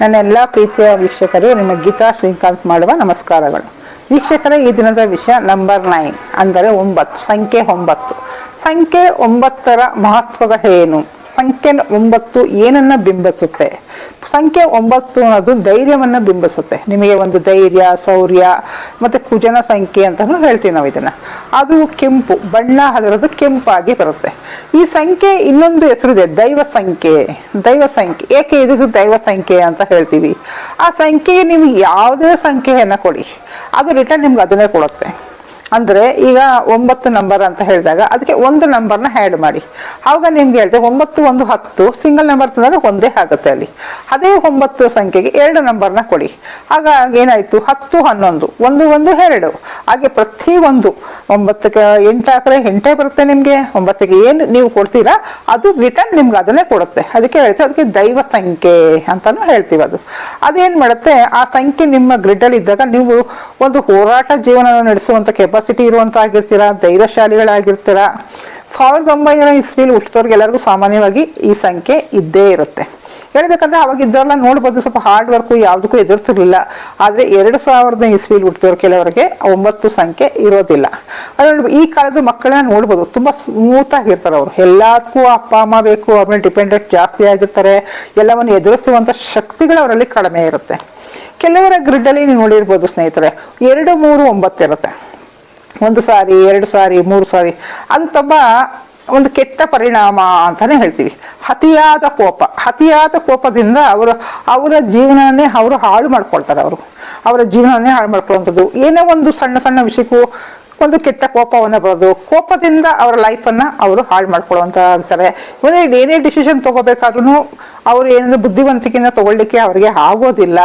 ನನ್ನೆಲ್ಲ ಪ್ರೀತಿಯ ವೀಕ್ಷಕರು ನಿಮ್ಮ ಗೀತಾ ಶ್ರೀಕಾಂತ್ ಮಾಡುವ ನಮಸ್ಕಾರಗಳು. ವೀಕ್ಷಕರ, ಈ ದಿನದ ವಿಷಯ ನಂಬರ್ ನೈನ್ ಅಂದರೆ ಒಂಬತ್ತು, ಸಂಖ್ಯೆ ಒಂಬತ್ತು. ಸಂಖ್ಯೆ ಒಂಬತ್ತರ ಮಹತ್ವಗಳೇನು ಸಂಖ್ಯೆ ಒಂಬತ್ತು ಏನನ್ನ ಬಿಂಬಿಸುತ್ತೆ? ಸಂಖ್ಯೆ ಒಂಬತ್ತು ಅನ್ನೋದು ಧೈರ್ಯವನ್ನು ಬಿಂಬಿಸುತ್ತೆ. ನಿಮಗೆ ಒಂದು ಧೈರ್ಯ, ಶೌರ್ಯ, ಮತ್ತೆ ಕುಜನ ಸಂಖ್ಯೆ ಅಂತಲೂ ಹೇಳ್ತೀವಿ ನಾವು ಇದನ್ನ. ಅದು ಕೆಂಪು, ಬಣ್ಣ ಅದರದ್ದು ಕೆಂಪಾಗಿ ಬರುತ್ತೆ. ಈ ಸಂಖ್ಯೆ ಇನ್ನೊಂದು ಹೆಸರಿದೆ, ದೈವ ಸಂಖ್ಯೆ. ದೈವ ಸಂಖ್ಯೆ. ಏಕೆ ಇದಕ್ಕೆ ದೈವ ಸಂಖ್ಯೆ ಅಂತ ಹೇಳ್ತೀವಿ? ಆ ಸಂಖ್ಯೆಗೆ ನಿಮ್ಗೆ ಯಾವುದೇ ಸಂಖ್ಯೆಯನ್ನು ಕೊಡಿ. ಅದು ರಿಟರ್ನ್ ನಿಮ್ಗೆ ಅದನ್ನೇ ಕೊಡುತ್ತೆ. ಅಂದ್ರೆ ಈಗ ಒಂಬತ್ತು ನಂಬರ್ ಅಂತ ಹೇಳಿದಾಗ ಅದಕ್ಕೆ ಒಂದು ನಂಬರ್ನ ಆ್ಯಡ್ ಮಾಡಿ. ಆವಾಗ ನಿಮ್ಗೆ ಹೇಳಿದೆ ಒಂಬತ್ತು, ಒಂದು, ಹತ್ತು ಸಿಂಗಲ್ ನಂಬರ್ ತಂದಾಗ ಒಂದೇ ಆಗುತ್ತೆ ಅಲ್ಲಿ. ಅದೇ ಒಂಬತ್ತು ಸಂಖ್ಯೆಗೆ ಎರಡು ನಂಬರ್ನ ಕೊಡಿ. ಆಗ ಏನಾಯ್ತು? ಹತ್ತು, ಹನ್ನೊಂದು, ಒಂದು ಒಂದು, ಎರಡು. ಹಾಗೆ ಪ್ರತಿ ಒಂದು ಒಂಬತ್ತಕ್ಕೆ ಎಂಟು ಹಾಕಿದ್ರೆ ಎಂಟೇ ಬರುತ್ತೆ ನಿಮಗೆ. ಒಂಬತ್ತಕ್ಕೆ ಏನು ನೀವು ಕೊಡ್ತೀರಾ, ಅದು ರಿಟರ್ನ್ ನಿಮ್ಗೆ ಅದನ್ನೇ ಕೊಡುತ್ತೆ. ಅದಕ್ಕೆ ಹೇಳ್ತೀವಿ ಅದಕ್ಕೆ ದೈವ ಸಂಖ್ಯೆ ಅಂತಾನು ಹೇಳ್ತೀವಿ ಅದು. ಅದೇನು ಮಾಡುತ್ತೆ? ಆ ಸಂಖ್ಯೆ ನಿಮ್ಮ ಗ್ರಿಡ್ ಅಲ್ಲಿ ಇದ್ದಾಗ ನೀವು ಒಂದು ಹೋರಾಟ ಜೀವನ ನಡೆಸುವಂಥ ಕೆಪಾಸಿಟಿ ಇರುವಂತ ಆಗಿರ್ತೀರಾ ಧೈರ್ಯಶಾಲಿಗಳಾಗಿರ್ತೀರಾ, ಸಾವಿರದ ಒಂಬೈನೂರ ಇಸ್ವಿಲಿ ಹುಟ್ಟಿದವ್ರಿಗೆ ಎಲ್ಲರಿಗೂ ಸಾಮಾನ್ಯವಾಗಿ ಈ ಸಂಖ್ಯೆ ಇದ್ದೇ ಇರುತ್ತೆ. ಹೇಳ್ಬೇಕಂದ್ರೆ ಅವಾಗ ಇದ್ದವ್ರನ್ನ ನೋಡ್ಬೋದು, ಸ್ವಲ್ಪ ಹಾರ್ಡ್ ವರ್ಕ್ ಯಾವುದಕ್ಕೂ ಎದುರಿಸಿರ್ಲಿಲ್ಲ ಆದ್ರೆ ಎರಡು ಸಾವಿರದ ಇಸ್ವಿಲಿ ಹುಟ್ಟಿದವ್ರ ಕೆಲವರಿಗೆ ಒಂಬತ್ತು ಸಂಖ್ಯೆ ಇರೋದಿಲ್ಲ. ಅದರಲ್ಲಿ ಈ ಕಾಲದ ಮಕ್ಕಳನ್ನ ನೋಡ್ಬೋದು, ತುಂಬಾ ಸ್ಮೂತ್ ಆಗಿರ್ತಾರೆ ಅವರು. ಎಲ್ಲದಕ್ಕೂ ಅಪ್ಪ, ಅಮ್ಮ ಬೇಕು, ಅವ್ರ ಮೇಲೆ ಡಿಪೆಂಡೆಂಟ್ ಜಾಸ್ತಿ ಆಗಿರ್ತಾರೆ, ಎಲ್ಲವನ್ನು ಎದುರಿಸುವಂತ ಶಕ್ತಿಗಳು ಅವರಲ್ಲಿ ಕಡಿಮೆ ಇರುತ್ತೆ. ಕೆಲವರ ಗ್ರಿಡ್ಡಲ್ಲಿ ನೀವು ನೋಡಿರ್ಬೋದು ಸ್ನೇಹಿತರೆ, ಎರಡು ಮೂರು ಒಂಬತ್ತು ಇರುತ್ತೆ. ಒಂದು ಸಾರಿ, ಎರಡು ಸಾರಿ, ಮೂರು ಸಾರಿ ಅದು ತುಂಬಾ ಒಂದು ಕೆಟ್ಟ ಪರಿಣಾಮ ಅಂತಾನೆ ಹೇಳ್ತೀವಿ. ಅತಿಯಾದ ಕೋಪ, ಅತಿಯಾದ ಕೋಪದಿಂದ ಅವರು, ಅವರ ಜೀವನನೇ ಅವರು ಹಾಳು ಮಾಡ್ಕೊಳ್ತಾರೆ ಅವರು. ಅವರ ಜೀವನನೇ ಹಾಳು ಮಾಡ್ಕೊಳ್ಳುವಂಥದ್ದು. ಏನೇ ಒಂದು ಸಣ್ಣ ಸಣ್ಣ ವಿಷಯಕ್ಕೂ ಒಂದು ಕೆಟ್ಟ ಕೋಪವನ್ನು ಬರೋದು, ಕೋಪದಿಂದ ಅವರ ಲೈಫನ್ನು ಅವರು ಹಾಳು ಮಾಡ್ಕೊಳ್ಳೋವಂಥ ಆಗ್ತಾರೆ ಇವಾಗ ಏನೇ ಡಿಸಿಷನ್ ತೊಗೋಬೇಕಾದ್ರೂ ಅವ್ರು ಏನಾದರೂ ಬುದ್ಧಿವಂತಿಕೆಯಿಂದ ತೊಗೊಳ್ಳಿಕ್ಕೆ ಅವರಿಗೆ ಆಗೋದಿಲ್ಲ.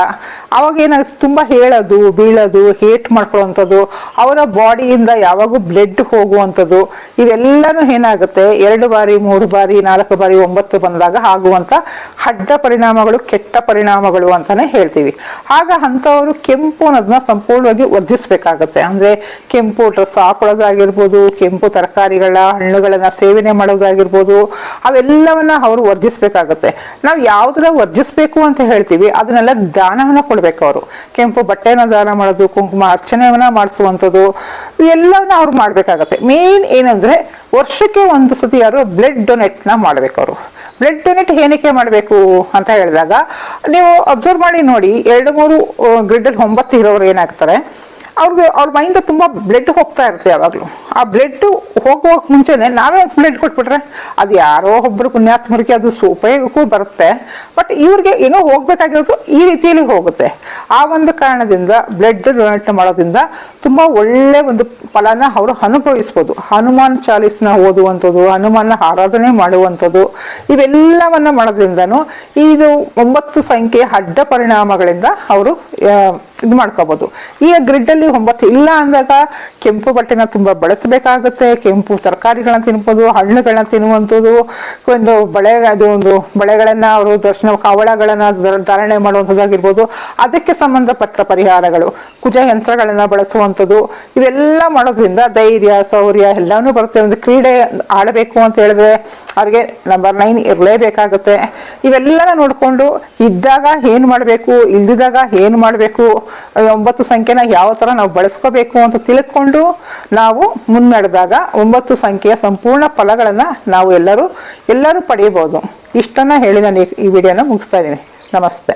ಅವಾಗ ಏನಾಗುತ್ತೆ, ತುಂಬ ಹೇಳೋದು, ಬೀಳೋದು ಹೇಟ್ ಮಾಡ್ಕೊಳ್ಳೋವಂಥದ್ದು, ಅವರ ಬಾಡಿಯಿಂದ ಯಾವಾಗೂ ಬ್ಲಡ್ ಹೋಗುವಂಥದ್ದು, ಇವೆಲ್ಲನೂ ಏನಾಗುತ್ತೆ, ಎರಡು ಬಾರಿ, ಮೂರು ಬಾರಿ, ನಾಲ್ಕು ಬಾರಿ, ಒಂಬತ್ತು ಬಂದಾಗ ಆಗುವಂಥ ಅಡ್ಡ ಪರಿಣಾಮಗಳು, ಕೆಟ್ಟ ಪರಿಣಾಮಗಳು ಅಂತಲೇ ಹೇಳ್ತೀವಿ. ಆಗ ಅಂಥವರು ಕೆಂಪು ಅನ್ನೋದನ್ನ ಸಂಪೂರ್ಣವಾಗಿ ವರ್ಜಿಸ್ಬೇಕಾಗತ್ತೆ. ಅಂದರೆ ಕೆಂಪು ಡ್ರೆಸ್ ಹಾಕೊಳ್ಳೋದಾಗಿರ್ಬೋದು ಕೆಂಪು ತರಕಾರಿಗಳ ಹಣ್ಣುಗಳನ್ನ ಸೇವನೆ ಮಾಡೋದಾಗಿರ್ಬೋದು, ಅವೆಲ್ಲವನ್ನ ಅವರು ವರ್ಜಿಸ್ಬೇಕಾಗತ್ತೆ. ನಾವು ಯಾವ್ದರ ವರ್ಜಿಸ್ಬೇಕು ಅಂತ ಹೇಳ್ತೀವಿ, ಅದನ್ನೆಲ್ಲ ದಾನವನ್ನ ಕೊಡ್ಬೇಕು ಅವರು. ಕೆಂಪು ಬಟ್ಟೆನ ದಾನ ಮಾಡೋದು, ಕುಂಕುಮ ಅರ್ಚನೆಯನ್ನ ಮಾಡಿಸುವಂಥದ್ದು ಎಲ್ಲವನ್ನ ಅವ್ರು ಮಾಡ್ಬೇಕಾಗತ್ತೆ. ಮೇನ್ ಏನಂದ್ರೆ ವರ್ಷಕ್ಕೆ ಒಂದು ಸತಿ ಯಾರು ಬ್ಲಡ್ ಡೊನೇಟ್ನ ಮಾಡ್ಬೇಕು ಅವರು. ಬ್ಲಡ್ ಡೊನೇಟ್ ಏನಕ್ಕೆ ಮಾಡಬೇಕು ಅಂತ ಹೇಳಿದಾಗ, ನೀವು ಅಬ್ಸರ್ವ್ ಮಾಡಿ ನೋಡಿ, ಎರಡು ಮೂರು ಗ್ರಿಡ್ ಅಲ್ಲಿ ಒಂಬತ್ತು ಇರೋರು ಏನಾಗ್ತಾರೆ ಅವ್ರಿಗೆ ಅವ್ರ ಮೈಂದ ತುಂಬ ಬ್ಲಡ್ ಹೋಗ್ತಾ ಇರುತ್ತೆ ಯಾವಾಗಲೂ. ಆ ಬ್ಲಡ್ ಹೋಗುವಾಗ ಮುಂಚೆನೆ ನಾವೇ ಒಂದು ಬ್ಲಡ್ ಕೊಟ್ಬಿಟ್ರೆ ಅದು ಯಾರೋ ಒಬ್ಬರು ಪುಣ್ಯಾತ್ಮರಿಗೆ ಅದು ಉಪಯೋಗಕ್ಕೂ ಬರುತ್ತೆ. ಬಟ್ ಇವ್ರಿಗೆ ಏನೋ ಹೋಗ್ಬೇಕಾಗಿರೋದು ಈ ರೀತಿಯಲ್ಲಿ ಹೋಗುತ್ತೆ. ಆ ಒಂದು ಕಾರಣದಿಂದ ಬ್ಲಡ್ ಡೊನೇಟ್ ಮಾಡೋದ್ರಿಂದ ತುಂಬಾ ಒಳ್ಳೆ ಒಂದು ಫಲನ ಅವರು ಅನುಭವಿಸ್ಬೋದು. ಹನುಮಾನ್ ಚಾಲೀಸ್ನ ಓದುವಂಥದ್ದು, ಹನುಮಾನ ಆರಾಧನೆ ಮಾಡುವಂಥದ್ದು, ಇವೆಲ್ಲವನ್ನ ಮಾಡೋದ್ರಿಂದನೂ ಇದು ಒಂಬತ್ತು ಸಂಖ್ಯೆಯ ಅಡ್ಡ ಪರಿಣಾಮಗಳಿಂದ ಅವರು ಇದು ಮಾಡ್ಕೋಬಹುದು ಈಗ ಗ್ರಿಡ್ ಅಲ್ಲಿ ಒಂಬತ್ತು ಇಲ್ಲ ಅಂದಾಗ ಕೆಂಪು ಬಟ್ಟೆನ ತುಂಬಾ ಬಳಸಬೇಕಾಗುತ್ತೆ. ಕೆಂಪು ತರಕಾರಿಗಳನ್ನ ತಿನ್ಬೋದು, ಹಣ್ಣುಗಳನ್ನ ತಿನ್ನುವಂಥದ್ದು. ಒಂದು ಬಳೆ, ಅದು ಒಂದು ಬಳೆಗಳನ್ನ ಅವರು ದರ್ಶನ ಕವಳಗಳನ್ನ ಧಾರಣೆ ಮಾಡುವಂಥದ್ದಾಗಿರ್ಬೋದು. ಅದಕ್ಕೆ ಸಂಬಂಧಪಟ್ಟ ಪರಿಹಾರಗಳು, ಕುಜ ಯಂತ್ರಗಳನ್ನ ಬಳಸುವಂಥದ್ದು. ಇವೆಲ್ಲ ಮಾಡೋದ್ರಿಂದ ಧೈರ್ಯ, ಶೌರ್ಯ ಎಲ್ಲಾನು ಬರುತ್ತೆ. ಒಂದು ಕ್ರೀಡೆ ಆಡಬೇಕು ಅಂತ ಹೇಳಿದ್ರೆ ಅವ್ರಿಗೆ ನಂಬರ್ ನೈನ್ ಇರಲೇಬೇಕಾಗುತ್ತೆ. ಇವೆಲ್ಲನ ನೋಡ್ಕೊಂಡು ಇದ್ದಾಗ ಏನು ಮಾಡಬೇಕು ಇಲ್ದಿದಾಗ ಏನು ಮಾಡಬೇಕು ಒಂಬತ್ತು ಸಂಖ್ಯೆನ ಯಾವ ತರ ನಾವು ಬಳಸ್ಕೋಬೇಕು ಅಂತ ತಿಳ್ಕೊಂಡು ನಾವು ಮುನ್ನಡೆದಾಗ ಒಂಬತ್ತು ಸಂಖ್ಯೆಯ ಸಂಪೂರ್ಣ ಫಲಗಳನ್ನ ನಾವು ಎಲ್ಲರೂ ಎಲ್ಲರೂ ಪಡೆಯಬಹುದು. ಇಷ್ಟನ್ನ ಹೇಳಿ ನಾನು ಈ ವಿಡಿಯೋನ ಮುಗಿಸ್ತಾ ಇದ್ದೀನಿ. ನಮಸ್ತೆ.